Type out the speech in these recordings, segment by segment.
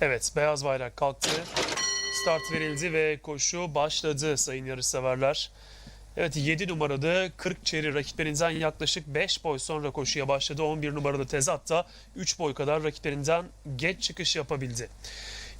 Evet, beyaz bayrak kalktı. Start verildi ve koşu başladı sayın yarışseverler. Evet 7 numaralı 40 çeri rakiplerinden yaklaşık 5 boy sonra koşuya başladı. 11 numaralı Tezat da 3 boy kadar rakiplerinden geç çıkış yapabildi.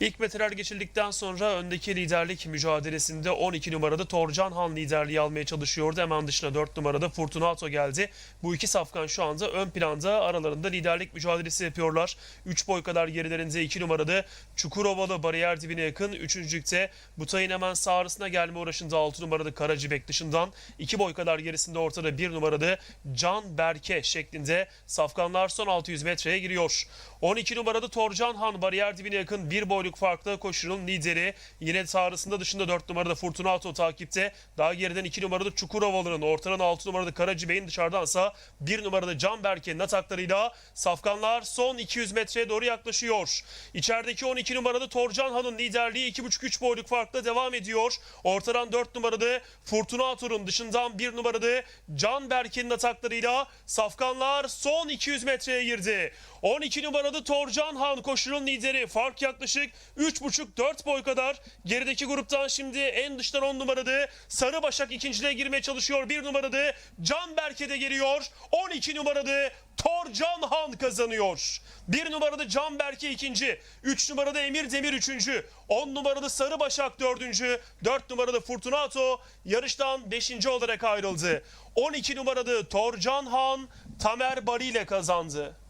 İlk metreler geçildikten sonra öndeki liderlik mücadelesinde 12 numarada Torcan Han liderliği almaya çalışıyordu. Hemen dışına 4 numarada Fortunato geldi. Bu iki safkan şu anda ön planda aralarında liderlik mücadelesi yapıyorlar. 3 boy kadar gerilerinde 2 numarada Çukurovalı bariyer dibine yakın. Üçüncülükte Butay'ın hemen sağ arasına gelme uğraşında 6 numarada Karacibek dışından 2 boy kadar gerisinde ortada 1 numarada Can Berke şeklinde safkanlar son 600 metreye giriyor. 12 numarada Torcan Han bariyer dibine yakın 1 boyluk farklı koşunun lideri. Yine sağrısında dışında 4 numarada Fortunato takipte. Daha geriden 2 numarada Çukurovalı'nın ortadan 6 numarada Karacibek'in dışarıdansa 1 numarada Can Berke'nin ataklarıyla safkanlar son 200 metreye doğru yaklaşıyor. İçerideki 12 numarada Torcan Han'ın liderliği 2,5-3 boyluk farkla devam ediyor. Ortadan 4 numarada Fortunato'nun dışından 1 numarada Can Berke'nin ataklarıyla safkanlar son 200 metreye girdi. 12 numarada Torcan Han koşunun lideri. Fark yaklaşık 3,5-4 boy kadar. Gerideki gruptan şimdi en dıştan 10 numarada Sarı Başak ikinciliğe girmeye çalışıyor. 1 numarada Can Berke de geliyor. 12 numarada Torcan Han kazanıyor. 1 numarada Can Berke ikinci. 3 numarada Emir Demir üçüncü. 10 numarada Sarı Başak dördüncü. 4 numarada Fortunato yarıştan 5. olarak ayrıldı. 12 numarada Torcan Han Tamer Bari ile kazandı.